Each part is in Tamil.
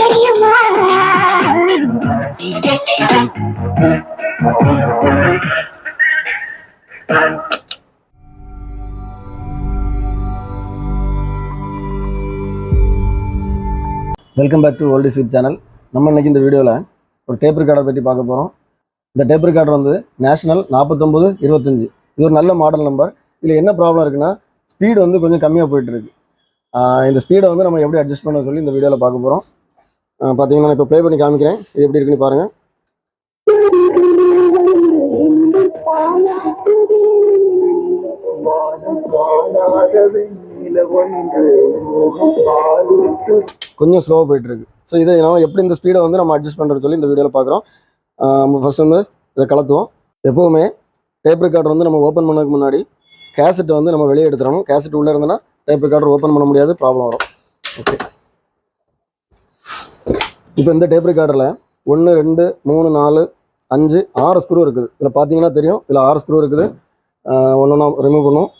தெரியுமா welcome back to old sweet channel நம்ம இன்னைக்கு இந்த வீடியோவில் ஒரு டேப் ரெக்கார்டர் பற்றி பார்க்க போகிறோம் இந்த டேப் ரெக்கார்டர் வந்து நேஷனல் நாற்பத்தொம்பது இருபத்தஞ்சி. இது ஒரு நல்ல மாடல் நம்பர் இதில் என்ன ப்ராப்ளம் இருக்குன்னா ஸ்பீடு வந்து கொஞ்சம் கம்மியாக போயிட்டு இருக்கு. இந்த ஸ்பீடை வந்து நம்ம எப்படி அட்ஜஸ்ட் பண்ண சொல்லி இந்த வீடியோவில் பார்க்க போகிறோம் பார்த்தீங்கன்னா நான் இப்போ ப்ளே பண்ணி காமிக்கிறேன். இது எப்படி இருக்குன்னு பாருங்கள் கொஞ்சம் ஸ்லோவாக போயிட்டு இருக்கு. ஸோ இதை நம்ம எப்படி இந்த ஸ்பீடை வந்து நம்ம அட்ஜஸ்ட் பண்ணுறது சொல்லி இந்த வீடியோவில் பார்க்குறோம். நம்ம ஃபர்ஸ்ட் வந்து இதை கலத்துவோம். எப்போவுமே டேப் ரெக்கார்டர் வந்து நம்ம ஓப்பன் பண்ணதுக்கு முன்னாடி கேசட் வந்து நம்ம வெளியே எடுத்துடணும். கேசட் உள்ளே இருந்தனா டேப் ரெக்கார்டர் ஓப்பன் பண்ண முடியாது ப்ராப்ளம் வரும். ஓகே இப்போ இந்த டேப் ரெக்கார்டரில் ஒன்று ரெண்டு மூணு நாலு அஞ்சு ஆறு ஸ்க்ரூ இருக்குது. இதில் பார்த்தீங்கன்னா தெரியும் இதில் ஆறு ஸ்க்ரூ இருக்குது. ஒன்று ஒன்றா ரிமூவ் பண்ணும்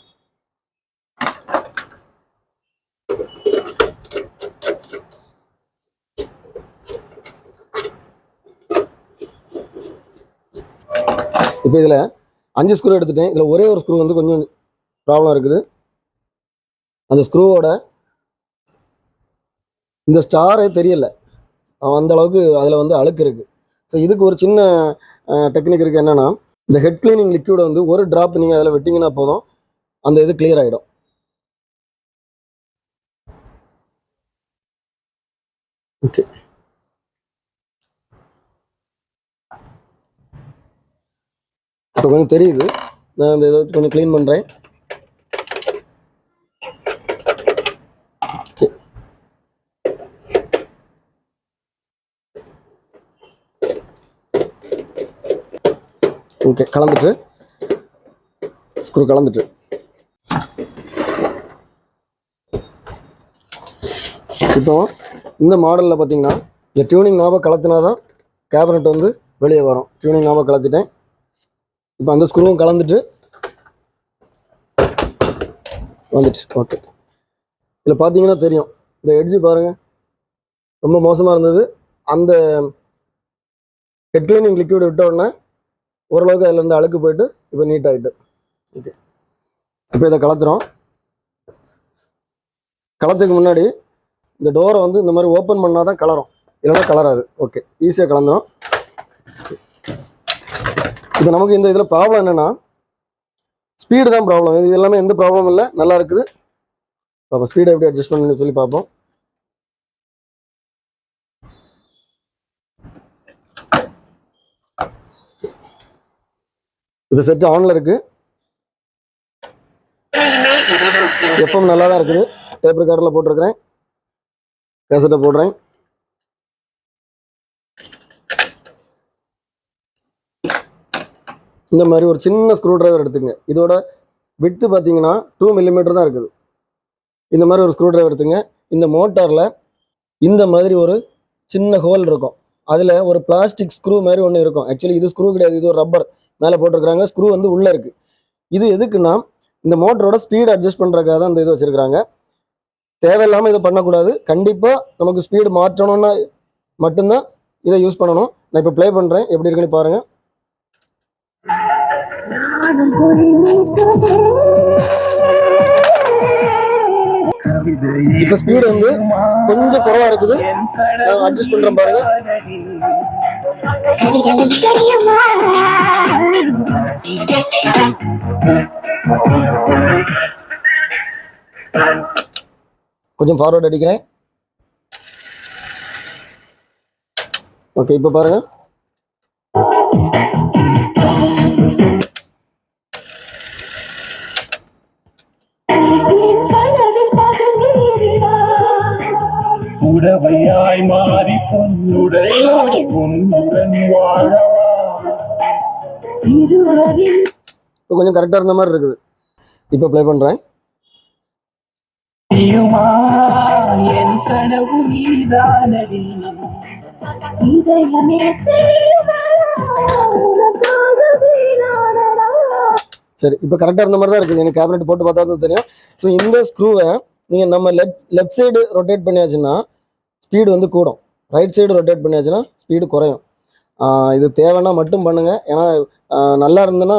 இப்போ இதில் அஞ்சு ஸ்க்ரூ எடுத்துட்டேன். இதில் ஒரே ஒரு ஸ்க்ரூ வந்து கொஞ்சம் ப்ராப்ளம் இருக்குது. அந்த ஸ்க்ரூவோட இந்த ஸ்டாரே தெரியல. அந்த அளவுக்கு அதில் வந்து அழுக்கு இருக்குது ஸோ இதுக்கு ஒரு சின்ன டெக்னிக் இருக்குது என்னென்னா இந்த ஹெட் கிளீனிங் லிக்யூடை வந்து ஒரு ட்ராப் நீங்கள் அதில் விட்டிங்கன்னா போதும். அந்த இது கிளியர் ஆகிடும் ஓகே இப்போ கொஞ்சம் தெரியுது. நான் இந்த இதை வச்சு கொஞ்சம் க்ளீன் பண்ணுறேன் ஓகே கலந்துட்டு ஸ்க்ரூ கலந்துட்டு. இப்போ இந்த மாடலில் பார்த்தீங்கன்னா இந்த டியூனிங் நாபை கலத்தினா தான் கேபினட் வந்து வெளியே வரும். டியூனிங் நாபை கலத்திட்டேன். இப்போ அந்த ஸ்க்ரூவும் கலந்துட்டு வந்துட்டு ஓகே இதில் பார்த்தீங்கன்னா தெரியும். இந்த எட்ஜு பாருங்கள் ரொம்ப மோசமாக இருந்தது. அந்த ஹெட் கிளீனிங் லிக்விட் விட்ட உடனே ஓரளவுக்கு அதுல இருந்து அழுக்கு போயிட்டு இப்போ நீட் ஆகிட்டு ஓகே. இப்போ இதை கலத்துறோம். கலத்துக்கு முன்னாடி இந்த டோரை வந்து இந்த மாதிரி ஓப்பன் பண்ணால் தான் கலரும். இல்லைன்னா கலராது. ஓகே ஈஸியாக கலந்துரும். இப்போ நமக்கு இந்த இதில் ப்ராப்ளம் என்னென்னா ஸ்பீடு தான் ப்ராப்ளம் இது எல்லாமே எந்த ப்ராப்ளமும் இல்லை. நல்லா இருக்குது. அப்போ ஸ்பீடை எப்படி அட்ஜஸ்ட் பண்ணணும்னு சொல்லி பார்ப்போம். இப்போ செட் ஆனில் இருக்கு. எஃப்எம் நல்லா தான் இருக்குது. டேப் ரெக்கார்டில் போட்டிருக்கிறேன். கேசட்டை போடுறேன். இந்த மாதிரி ஒரு சின்ன ஸ்க்ரூ டிரைவர் எடுத்துங்க. இதோட விட்டு பார்த்தீங்கன்னா டூ மில்லிமீட்டர் தான் இருக்குது. இந்த மாதிரி ஒரு ஸ்க்ரூ டிரைவர் எடுத்துங்க. இந்த மோட்டாரில் இந்த மாதிரி ஒரு சின்ன ஹோல் இருக்கும். அதில் ஒரு பிளாஸ்டிக் ஸ்க்ரூ மாதிரி ஒன்று இருக்கும். ஆக்சுவலி இது ஸ்க்ரூ கிடையாது இது ஒரு ரப்பர் மேலே போட்டிருக்கிறாங்க ஸ்க்ரூ வந்து உள்ளே இருக்குது இது எதுக்குன்னா இந்த மோட்டரோட ஸ்பீடு அட்ஜஸ்ட் பண்ணுறக்காக தான் இந்த இது வச்சுருக்கிறாங்க. தேவையில்லாமல் இதை பண்ணக்கூடாது. கண்டிப்பாக நமக்கு ஸ்பீடு மாற்றணும்னா மட்டும்தான் இதை யூஸ் பண்ணணும். நான் இப்போ ப்ளே பண்ணுறேன் எப்படி இருக்குன்னு பாருங்கள் இப்போ ஸ்பீடு வந்து கொஞ்சம் குறவா இருக்குது. அட்ஜஸ்ட் பண்றேன் பாருங்க. கொஞ்சம் ஃபார்வர்ட் அடிக்கிறேன். ஓகே இப்போ பாருங்க. உடவையாய் மாறி பொன்னுடன் வாழவா. இப்போ கொஞ்சம் கரெக்டாக இருந்த மாதிரி இருக்குது. இப்போ ப்ளே பண்ணுறேன் என் கனவு நீதானடி. சரி இப்போ கரெக்டாக இருந்த மாதிரி தான் இருக்குது. எனக்கு கேபினெட் போட்டு பார்த்தா தான் தெரியும். ஸோ இந்த ஸ்க்ரூவை நீங்கள் நம்ம லெஃப்ட் லெஃப்ட் சைடு ரொட்டேட் பண்ணியாச்சுன்னா ஸ்பீடு வந்து கூடும். ரைட் சைடு ரொட்டேட் பண்ணியாச்சுன்னா ஸ்பீடு குறையும். இது தேவைன்னா மட்டும் பண்ணுங்கள் ஏன்னா நல்லா இருந்ததுன்னா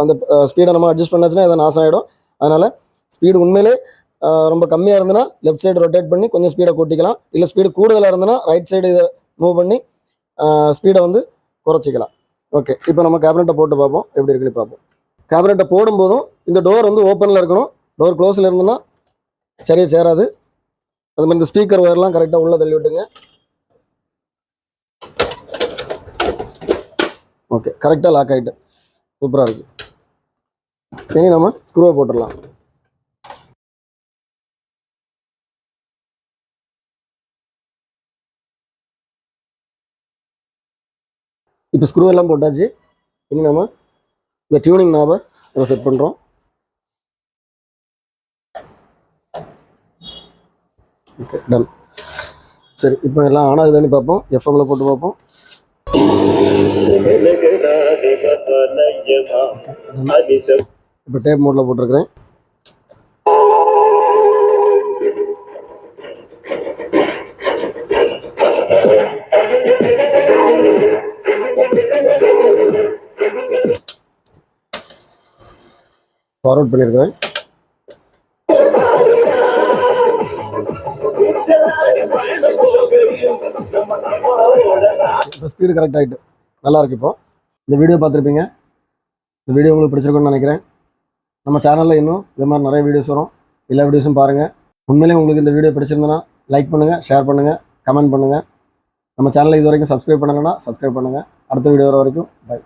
அந்த ஸ்பீடை நம்ம அட்ஜஸ்ட் பண்ணாச்சுன்னா எதாவது நாசம் ஆகிடும் அதனால் ஸ்பீடு உண்மையிலே ரொம்ப கம்மியாக இருந்ததுன்னா லெஃப்ட் சைடு ரொட்டேட் பண்ணி கொஞ்சம் ஸ்பீடை கூட்டிக்கலாம். இல்லை ஸ்பீடு கூடுதலாக இருந்ததுன்னா ரைட் சைடு இதை மூவ் பண்ணி ஸ்பீடை வந்து குறைச்சிக்கலாம். ஓகே இப்போ நம்ம கேபினெட்டை போட்டு பார்ப்போம். எப்படி இருக்குன்னு பார்ப்போம். கேபினெட்டை போடும்போதும் இந்த டோர் வந்து ஓப்பனில் இருக்கணும். டோர் க்ளோஸில் இருந்ததுன்னா சரியாக சேராது. அது மாதிரி இந்த ஸ்பீக்கர் ஒயர்லாம் கரெக்டாக உள்ளே தள்ளி விட்டுங்க. ஓகே கரெக்டாக லாக் ஆகிட்டு சூப்பராக இருக்குது இனி நம்ம ஸ்க்ரூவை போட்டுடலாம். இப்போ ஸ்க்ரூ எல்லாம் போட்டாச்சு. இனி நம்ம இந்த டியூனிங் நாபை நம்ம செட் பண்ணுறோம் ஓகே டன் சரி இப்போ எல்லாம் ஆன் ஆகுதான்னு பார்ப்போம். எஃப்எம்ல போட்டு பார்ப்போம். இப்போ டேப் மோடில் போட்டிருக்கிறேன். ஃபார்வர்ட் பண்ணியிருக்கிறேன் இப்போ ஸ்பீடு கரெக்ட் ஆகிட்டு நல்லா இருக்கு இப்போ. இந்த வீடியோ பார்த்துருப்பீங்க. இந்த வீடியோ உங்களுக்கு பிடிச்சிருக்கும்னு நினைக்கிறேன். நம்ம சேனலில் இன்னும் இது மாதிரி நிறைய வீடியோஸ் வரும். எல்லா வீடியோஸும் பாருங்கள் உண்மையிலேயே உங்களுக்கு இந்த வீடியோ பிடிச்சிருந்தனா லைக் பண்ணுங்கள் ஷேர் பண்ணுங்கள் கமெண்ட் பண்ணுங்கள் நம்ம சேனலை இது வரைக்கும் சப்ஸ்கிரைப் பண்ணலைன்னா சப்ஸ்கிரைப் பண்ணுங்கள் அடுத்த வீடியோ வர வரைக்கும் பை